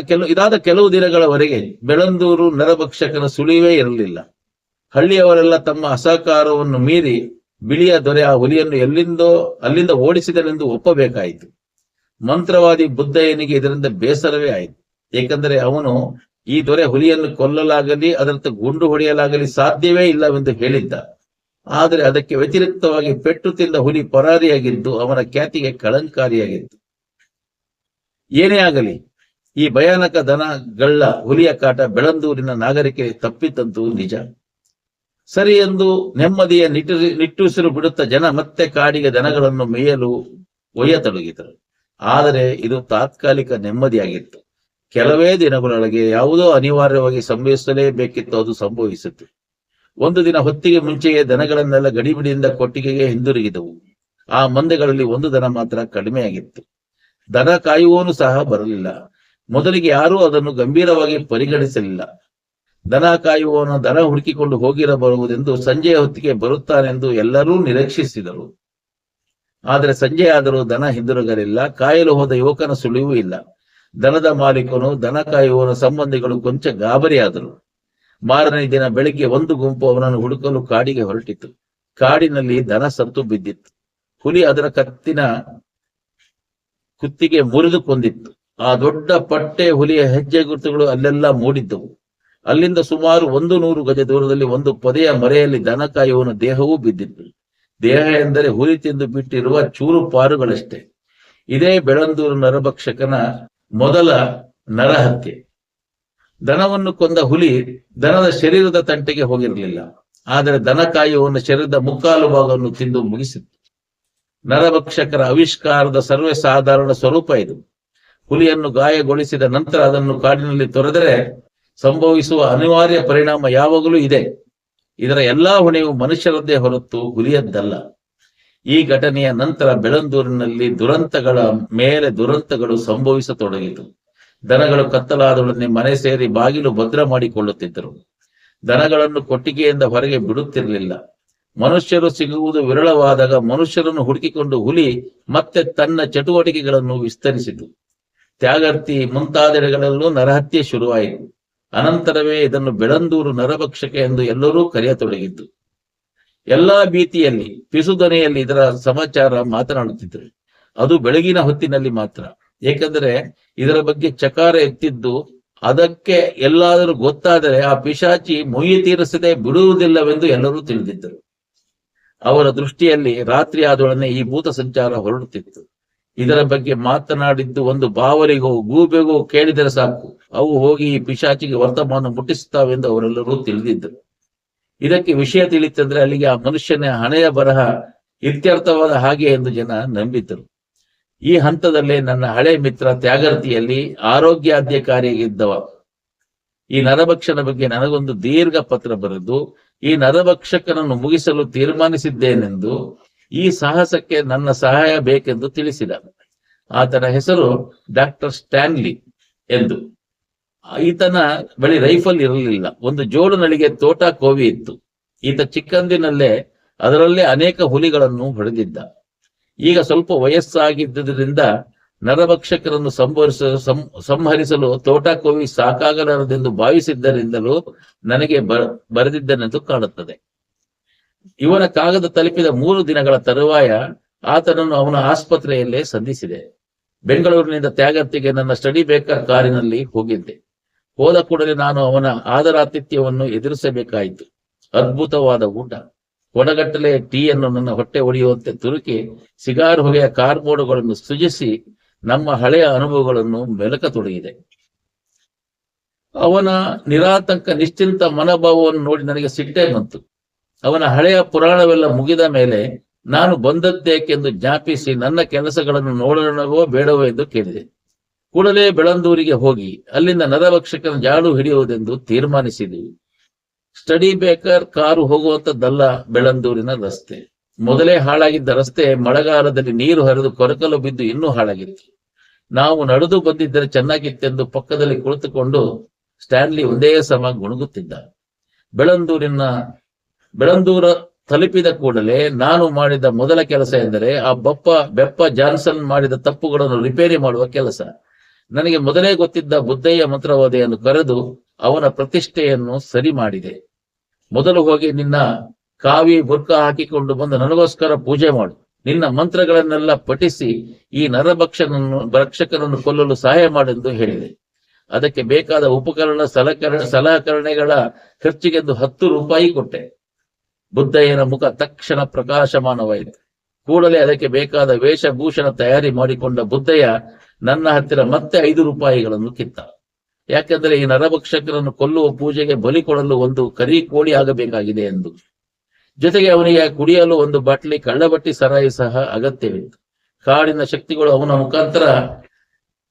ಕೆಲವು, ಇದಾದ ಕೆಲವು ದಿನಗಳವರೆಗೆ ಬೆಳಂದೂರು ನರಭಕ್ಷಕನ ಸುಳಿವೇ ಇರಲಿಲ್ಲ. ಹಳ್ಳಿಯವರೆಲ್ಲ ತಮ್ಮ ಅಸಹಕಾರವನ್ನು ಮೀರಿ ಬಿಳಿಯ ದೊರೆ ಆ ಹುಲಿಯನ್ನು ಎಲ್ಲಿಂದೋ, ಅಲ್ಲಿಂದ ಓಡಿಸಿದನೆಂದು ಒಪ್ಪಬೇಕಾಯಿತು. ಮಂತ್ರವಾದಿ ಬುದ್ಧಯ್ಯನಿಗೆ ಇದರಿಂದ ಬೇಸರವೇ ಆಯಿತು. ಏಕೆಂದರೆ ಅವನು ಈ ದೊರೆ ಹುಲಿಯನ್ನು ಕೊಲ್ಲಲಾಗಲಿ ಅದರಂತೆ ಗುಂಡು ಹೊಡೆಯಲಾಗಲಿ ಸಾಧ್ಯವೇ ಇಲ್ಲವೆಂದು ಹೇಳಿದ್ದ. ಆದರೆ ಅದಕ್ಕೆ ವ್ಯತಿರಿಕ್ತವಾಗಿ ಪೆಟ್ಟು ತಿಂದ ಹುಲಿ ಪರಾರಿಯಾಗಿದ್ದು ಅವನ ಖ್ಯಾತಿಗೆ ಕಳಂಕಾರಿಯಾಗಿತ್ತು. ಏನೇ ಆಗಲಿ ಈ ಭಯಾನಕ ದನಗಳ್ಳ ಹುಲಿಯ ಕಾಟ ಬೆಳಂದೂರಿನ ನಾಗರಿಕೆ ತಪ್ಪಿತಂತೂ ನಿಜ. ಸರಿ ಎಂದು ನೆಮ್ಮದಿಯ ನಿಟ್ಟು ನಿಟ್ಟುಸಿರು ಬಿಡುತ್ತ ಜನ ಮತ್ತೆ ಕಾಡಿಗೆ ದನಗಳನ್ನು ಮೇಯಲು ಒಯ್ಯತೊಡಗಿದರು ಆದರೆ ಇದು ತಾತ್ಕಾಲಿಕ ನೆಮ್ಮದಿಯಾಗಿತ್ತು. ಕೆಲವೇ ದಿನಗಳೊಳಗೆ ಯಾವುದೋ ಅನಿವಾರ್ಯವಾಗಿ ಸಂಭವಿಸಲೇಬೇಕಿತ್ತು, ಅದು ಸಂಭವಿಸಿತು. ಒಂದು ದಿನ ಹೊತ್ತಿಗೆ ಮುಂಚೆಯೇ ದನಗಳನ್ನೆಲ್ಲ ಗಡಿಬಿಡಿಯಿಂದ ಕೊಟ್ಟಿಗೆಗೆ ಹಿಂದಿರುಗಿದವು. ಆ ಮಂದೆಗಳಲ್ಲಿ ಒಂದು ದನ ಮಾತ್ರ ಕಡಿಮೆಯಾಗಿತ್ತು. ದನ ಕಾಯುವನು ಸಹ ಬರಲಿಲ್ಲ. ಮೊದಲಿಗೆ ಯಾರೂ ಅದನ್ನು ಗಂಭೀರವಾಗಿ ಪರಿಗಣಿಸಲಿಲ್ಲ. ದನ ಕಾಯುವವನು ದನ ಹುಡುಕಿಕೊಂಡು ಹೋಗಿರಬಹುದೆಂದು ಸಂಜೆಯ ಹೊತ್ತಿಗೆ ಬರುತ್ತಾನೆಂದು ಎಲ್ಲರೂ ನಿರೀಕ್ಷಿಸಿದರು. ಆದರೆ ಸಂಜೆ ಆದರೂ ದನ ಹಿಂದಿರುಗಲಿಲ್ಲ, ಕಾಯಲು ಹೋದ ಯುವಕನ ಸುಳಿವೂ ಇಲ್ಲ. ದನದ ಮಾಲೀಕನು ದನ ಕಾಯುವವನ ಸಂಬಂಧಿಗಳು ಕೊಂಚ ಗಾಬರಿಯಾದರು. ಮಾರನೇ ದಿನ ಬೆಳಿಗ್ಗೆ ಒಂದು ಗುಂಪು ಅವನನ್ನು ಹುಡುಕಲು ಕಾಡಿಗೆ ಹೊರಟಿತು. ಕಾಡಿನಲ್ಲಿ ದನ ಸತ್ತು ಬಿದ್ದಿತ್ತು. ಹುಲಿ ಅದರ ಕತ್ತಿನ ಕುತ್ತಿಗೆ ಮುರಿದು ಕೊಂದಿತ್ತು ಆ ದೊಡ್ಡ ಪಟ್ಟೆ ಹುಲಿಯ ಹೆಜ್ಜೆ ಗುರುತುಗಳು ಅಲ್ಲೆಲ್ಲ ಮೂಡಿದ್ದವು. ಅಲ್ಲಿಂದ ಸುಮಾರು ಒಂದು ನೂರು ಗಜ ದೂರದಲ್ಲಿ ಒಂದು ಪೊದೆಯ ಮರೆಯಲ್ಲಿ ದನ ಕಾಯುವವನ ದೇಹವೂ ಬಿದ್ದಿತ್ತು. ದೇಹ ಎಂದರೆ ಹುಲಿ ತಿಂದು ಬಿಟ್ಟಿರುವ ಚೂರು ಪಾರುಗಳಷ್ಟೇ. ಇದೇ ಬೆಳಂದೂರು ನರಭಕ್ಷಕನ ಮೊದಲ ನರಹತ್ಯೆ. ದನವನ್ನು ಕೊಂದ ಹುಲಿ ದನದ ಶರೀರದ ತಂಟೆಗೆ ಹೋಗಿರಲಿಲ್ಲ. ಆದರೆ ದನಕಾಯುವನ ಶರೀರದ ಮುಕ್ಕಾಲು ಭಾಗವನ್ನು ತಿಂದು ಮುಗಿಸಿತ್ತು. ನರಭಕ್ಷಕರ ಆವಿಷ್ಕಾರದ ಸರ್ವೇ ಸಾಧಾರಣ ಸ್ವರೂಪ ಇದು. ಹುಲಿಯನ್ನು ಗಾಯಗೊಳಿಸಿದ ನಂತರ ಅದನ್ನು ಕಾಡಿನಲ್ಲಿ ತೊರೆದರೆ ಸಂಭವಿಸುವ ಅನಿವಾರ್ಯ ಪರಿಣಾಮ ಯಾವಾಗಲೂ ಇದೆ. ಇದರ ಎಲ್ಲಾ ಹೊಣೆಯು ಮನುಷ್ಯರದ್ದೇ ಹೊರತು ಹುಲಿಯದ್ದಲ್ಲ. ಈ ಘಟನೆಯ ನಂತರ ಬೆಳಂದೂರಿನಲ್ಲಿ ದುರಂತಗಳ ಮೇಲೆ ದುರಂತಗಳು ಸಂಭವಿಸತೊಡಗಿತು. ದನಗಳು ಕತ್ತಲಾದೊಡನೆ ಮನೆ ಸೇರಿ ಬಾಗಿಲು ಭದ್ರ ಮಾಡಿಕೊಳ್ಳುತ್ತಿದ್ದರು. ದನಗಳನ್ನು ಕೊಟ್ಟಿಗೆಯಿಂದ ಹೊರಗೆ ಬಿಡುತ್ತಿರಲಿಲ್ಲ. ಮನುಷ್ಯರು ಸಿಗುವುದು ವಿರಳವಾದಾಗ ಮನುಷ್ಯರನ್ನು ಹುಡುಕಿಕೊಂಡು ಹುಲಿ ಮತ್ತೆ ತನ್ನ ಚಟುವಟಿಕೆಗಳನ್ನು ವಿಸ್ತರಿಸಿತು. ತ್ಯಾಗರ್ತಿ ಮುಂತಾದೆಡೆಗಳಲ್ಲೂ ನರಹತ್ಯೆ ಶುರುವಾಯಿತು. ಅನಂತರವೇ ಇದನ್ನು ಬೆಳಂದೂರು ನರಭಕ್ಷಕ ಎಂದು ಎಲ್ಲರೂ ಕರೆಯತೊಡಗಿದ್ದು. ಎಲ್ಲಾ ಭೀತಿಯಲ್ಲಿ, ಪಿಸುದನೆಯಲ್ಲಿ ಇದರ ಸಮಾಚಾರ ಮಾತನಾಡುತ್ತಿದ್ದರು. ಅದು ಬೆಳಗಿನ ಹೊತ್ತಿನಲ್ಲಿ ಮಾತ್ರ. ಏಕೆಂದರೆ ಇದರ ಬಗ್ಗೆ ಚಕಾರ ಎತ್ತಿದ್ದು, ಅದಕ್ಕೆ ಎಲ್ಲಾದರೂ ಗೊತ್ತಾದರೆ ಆ ಪಿಶಾಚಿ ಮೊಯ್ಯಿ ತೀರಿಸದೆ ಬಿಡುವುದಿಲ್ಲವೆಂದು ಎಲ್ಲರೂ ತಿಳಿದಿದ್ದರು. ಅವರ ದೃಷ್ಟಿಯಲ್ಲಿ ರಾತ್ರಿ ಆದೊಡನೆ ಈ ಭೂತ ಸಂಚಾರ ಹೊರಡುತ್ತಿತ್ತು. ಇದರ ಬಗ್ಗೆ ಮಾತನಾಡಿದ್ದು ಒಂದು ಬಾವಲಿಗೋ ಗೂಬೆಗೋ ಕೇಳಿದರೆ ಸಾಕು. ಅವು ಹೋಗಿ ಈ ಪಿಶಾಚಿಗೆ ವರ್ತಮಾನ ಮುಟ್ಟಿಸುತ್ತಾವೆಂದು ಅವರೆಲ್ಲರೂ ತಿಳಿದಿದ್ದರು. ಇದಕ್ಕೆ ವಿಷಯ ತಿಳಿತಂದ್ರೆ ಅಲ್ಲಿಗೆ ಆ ಮನುಷ್ಯನ ಹಣೆಯ ಬರಹ ಇತ್ಯರ್ಥವಾದ ಹಾಗೆ ಎಂದು ಜನ ನಂಬಿದ್ದರು. ಈ ಹಂತದಲ್ಲೇ ನನ್ನ ಹಳೆ ಮಿತ್ರ ತ್ಯಾಗರ್ತಿಯಲ್ಲಿ ಇದ್ದವ. ಈ ನರಭಕ್ಷನ ಬಗ್ಗೆ ನನಗೊಂದು ದೀರ್ಘ ಪತ್ರ ಬರೆದು ಈ ನರಭಕ್ಷಕನನ್ನು ಮುಗಿಸಲು ತೀರ್ಮಾನಿಸಿದ್ದೇನೆಂದು ಈ ಸಾಹಸಕ್ಕೆ ನನ್ನ ಸಹಾಯ ಬೇಕೆಂದು ತಿಳಿಸಿದ ಆತನ ಹೆಸರು ಡಾಕ್ಟರ್ ಸ್ಟ್ಯಾನ್ಲಿ ಎಂದು. ಈತನ ಬಳಿ ರೈಫಲ್ ಇರಲಿಲ್ಲ. ಒಂದು ಜೋಡು ನಳಿಗೆ ತೋಟ ಕೋವಿ ಇತ್ತು. ಈತ ಚಿಕ್ಕಂದಿನಲ್ಲೇ ಅದರಲ್ಲೇ ಅನೇಕ ಹುಲಿಗಳನ್ನು ಹೊಡೆದಿದ್ದ. ಈಗ ಸ್ವಲ್ಪ ವಯಸ್ಸಾಗಿದ್ದರಿಂದ ನರಭಕ್ಷಕರನ್ನು ಸಂಭರಿಸ ಸಂಹರಿಸಲು ತೋಟ ಕೋವಿ ಸಾಕಾಗಲಾರದೆಂದು ಭಾವಿಸಿದ್ದರಿಂದಲೂ ನನಗೆ ಬರೆದಿದ್ದನೆಂದು ಕಾಣುತ್ತದೆ. ಇವನ ಕಾಗದ ತಲುಪಿದ ಮೂರು ದಿನಗಳ ತರುವಾಯ ಆತನನ್ನು ಅವನ ಆಸ್ಪತ್ರೆಯಲ್ಲೇ ಸಂಧಿಸಿದೆ. ಬೆಂಗಳೂರಿನಿಂದ ತ್ಯಾಗರ್ತಿಗೆ ನನ್ನ ಸ್ಟಡಿ ಬೇಕರ್ ಕಾರಿನಲ್ಲಿ ಹೋಗಿದ್ದೆ. ಹೋದ ಕೂಡಲೇ ನಾನು ಅವನ ಆದರಾತಿಥ್ಯವನ್ನು ಎದುರಿಸಬೇಕಾಯಿತು. ಅದ್ಭುತವಾದ ಊಟ. ಕೊಡಗಟ್ಟಲೆ ಟೀಯನ್ನು ನನ್ನ ಹೊಟ್ಟೆ ಒಡೆಯುವಂತೆ ತುರುಕಿ ಸಿಗಾರ್ ಹೊಗೆಯ ಕಾರ್ಬೋರ್ಡ್ಗಳನ್ನು ಸೃಜಿಸಿ ನಮ್ಮ ಹಳೆಯ ಅನುಭವಗಳನ್ನು ಮೆಲುಕತೊಡಗಿದೆ ಅವನ ನಿರಾತಂಕ ನಿಶ್ಚಿಂತ ಮನೋಭಾವವನ್ನು ನೋಡಿ ನನಗೆ ಸಿಟ್ಟೇ ಬಂತು. ಅವನ ಹಳೆಯ ಪುರಾಣವೆಲ್ಲ ಮುಗಿದ ಮೇಲೆ ನಾನು ಬಂದದ್ದೇಕೆಂದು ಜ್ಞಾಪಿಸಿ ನನ್ನ ಕೆಲಸಗಳನ್ನು ನೋಡೋಣವೋ ಬೇಡವೋ ಎಂದು ಕೇಳಿದೆ. ಕೂಡಲೇ ಬೆಳಂದೂರಿಗೆ ಹೋಗಿ ಅಲ್ಲಿಂದ ನರಭಕ್ಷಕನ ಜಾಡು ಹಿಡಿಯುವುದೆಂದು ತೀರ್ಮಾನಿಸಿದೆವು ಸ್ಟಡಿ ಬೇಕರ್ ಕಾರು ಹೋಗುವಂತದ್ದಲ್ಲ ಬೆಳಂದೂರಿನ ರಸ್ತೆ. ಮೊದಲೇ ಹಾಳಾಗಿದ್ದ ರಸ್ತೆ ಮಳೆಗಾಲದಲ್ಲಿ ನೀರು ಹರಿದು ಕೊರಕಲು ಬಿದ್ದು ಇನ್ನೂ ಹಾಳಾಗಿತ್ತು. ನಾವು ನಡೆದು ಬಂದಿದ್ದರೆ ಚೆನ್ನಾಗಿತ್ತೆಂದು ಪಕ್ಕದಲ್ಲಿ ಕುಳಿತುಕೊಂಡು ಸ್ಟ್ಯಾನ್ಲಿ ಒಂದೇ ಸಮ ಗುಣಗುತ್ತಿದ್ದ. ಬೆಳಂದೂರಿನ ಬೆಳಂದೂರ ತಲುಪಿದ ಕೂಡಲೇ ನಾನು ಮಾಡಿದ ಮೊದಲ ಕೆಲಸ ಎಂದರೆ ಆ ಬಪ್ಪ ಬೆಪ್ಪ ಜಾನ್ಸನ್ ಮಾಡಿದ ತಪ್ಪುಗಳನ್ನು ರಿಪೇರಿ ಮಾಡುವ ಕೆಲಸ ನನಗೆ ಮೊದಲೇ ಗೊತ್ತಿದ್ದ ಬುದ್ಧಯ್ಯ ಮಂತ್ರವಾದಿಯನ್ನು ಕರೆದು ಅವನ ಪ್ರತಿಷ್ಠೆಯನ್ನು ಸರಿ ಮಾಡಿದೆ ಮೊದಲು ಹೋಗಿ ನಿನ್ನ ಕಾವಿ ಬುರ್ಕ ಹಾಕಿಕೊಂಡು ಬಂದು ನನಗೋಸ್ಕರ ಪೂಜೆ ಮಾಡು ನಿನ್ನ ಮಂತ್ರಗಳನ್ನೆಲ್ಲ ಪಠಿಸಿ ಈ ನರಭಕ್ಷನನ್ನು ಭಕ್ಷಕನನ್ನು ಕೊಲ್ಲಲು ಸಹಾಯ ಮಾಡೆಂದು ಹೇಳಿದೆ ಅದಕ್ಕೆ ಬೇಕಾದ ಉಪಕರಣ ಸಲಕರಣ ಸಲಕರಣೆಗಳ ಖರ್ಚಿಗೆಂದು ಹತ್ತು ರೂಪಾಯಿ ಕೊಟ್ಟೆ ಬುದ್ಧಯ್ಯನ ಮುಖ ತಕ್ಷಣ ಪ್ರಕಾಶಮಾನವಾಯಿತು. ಕೂಡಲೇ ಅದಕ್ಕೆ ಬೇಕಾದ ವೇಷಭೂಷಣ ತಯಾರಿ ಮಾಡಿಕೊಂಡ ಬುದ್ಧಯ್ಯ ನನ್ನ ಹತ್ತಿರ ಮತ್ತೆ ಐದು ರೂಪಾಯಿಗಳನ್ನು ಕಿತ್ತ ಯಾಕೆಂದರೆ ಈ ನರಭಕ್ಷಕರನ್ನು ಕೊಲ್ಲುವ ಪೂಜೆಗೆ ಬಲಿ ಕೊಡಲು ಒಂದು ಕರಿ ಕೋಳಿ ಆಗಬೇಕಾಗಿದೆ ಎಂದು. ಜೊತೆಗೆ ಅವನಿಗೆ ಕುಡಿಯಲು ಒಂದು ಬಾಟ್ಲಿ, ಕಳ್ಳಬಟ್ಟಿ ಸರಾಯಿ ಸಹ ಅಗತ್ಯವಿತ್ತು. ಕಾಡಿನ ಶಕ್ತಿಗಳು ಅವನ ಮುಖಾಂತರ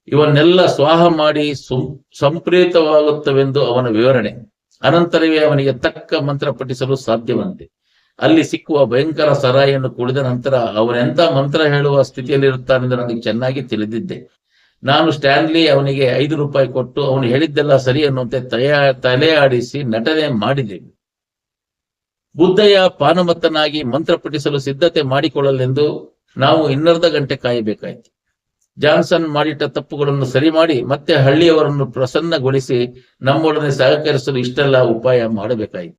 ಇವನ್ನೆಲ್ಲ ಸ್ವಾಹ ಮಾಡಿ ಸು- ಸಂಪ್ರೇತವಾಗುತ್ತವೆಂದು ಅವನ ವಿವರಣೆ. ಅನಂತರವೇ ಅವನಿಗೆ ತಕ್ಕ ಮಂತ್ರ ಪಠಿಸಲು ಸಾಧ್ಯವಂತೆ. ಅಲ್ಲಿ ಸಿಕ್ಕುವ ಭಯಂಕರ ಸರಾಯಿಯನ್ನು ಕುಡಿದ ನಂತರ ಅವನೆಂತ ಮಂತ್ರ ಹೇಳುವ ಸ್ಥಿತಿಯಲ್ಲಿರುತ್ತಾನೆಂದು ನನಗೆ ಚೆನ್ನಾಗಿ ತಿಳಿದಿದ್ದೆ. ನಾನು ಸ್ಟ್ಯಾನ್ಲಿ ಅವನಿಗೆ ಐದು ರೂಪಾಯಿ ಕೊಟ್ಟು ಅವನು ಹೇಳಿದ್ದೆಲ್ಲ ಸರಿ ಅನ್ನುವಂತೆ ತಯ ತಲೆ ಆಡಿಸಿ ನಟನೆ ಮಾಡಿದೆ. ಬುದ್ಧಯ್ಯ ಪಾನಮತ್ತನಾಗಿ ಮಂತ್ರ ಪಠಿಸಲು ಸಿದ್ಧತೆ ಮಾಡಿಕೊಳ್ಳಲೆಂದು ನಾವು ಇನ್ನರ್ಧ ಗಂಟೆ ಕಾಯಬೇಕಾಯಿತು. ಜಾನ್ಸನ್ ಮಾಡಿಟ್ಟ ತಪ್ಪುಗಳನ್ನು ಸರಿ ಮಾಡಿ ಮತ್ತೆ ಹಳ್ಳಿಯವರನ್ನು ಪ್ರಸನ್ನಗೊಳಿಸಿ ನಮ್ಮೊಡನೆ ಸಹಕರಿಸಲು ಇಷ್ಟೆಲ್ಲ ಉಪಾಯ ಮಾಡಬೇಕಾಯಿತು.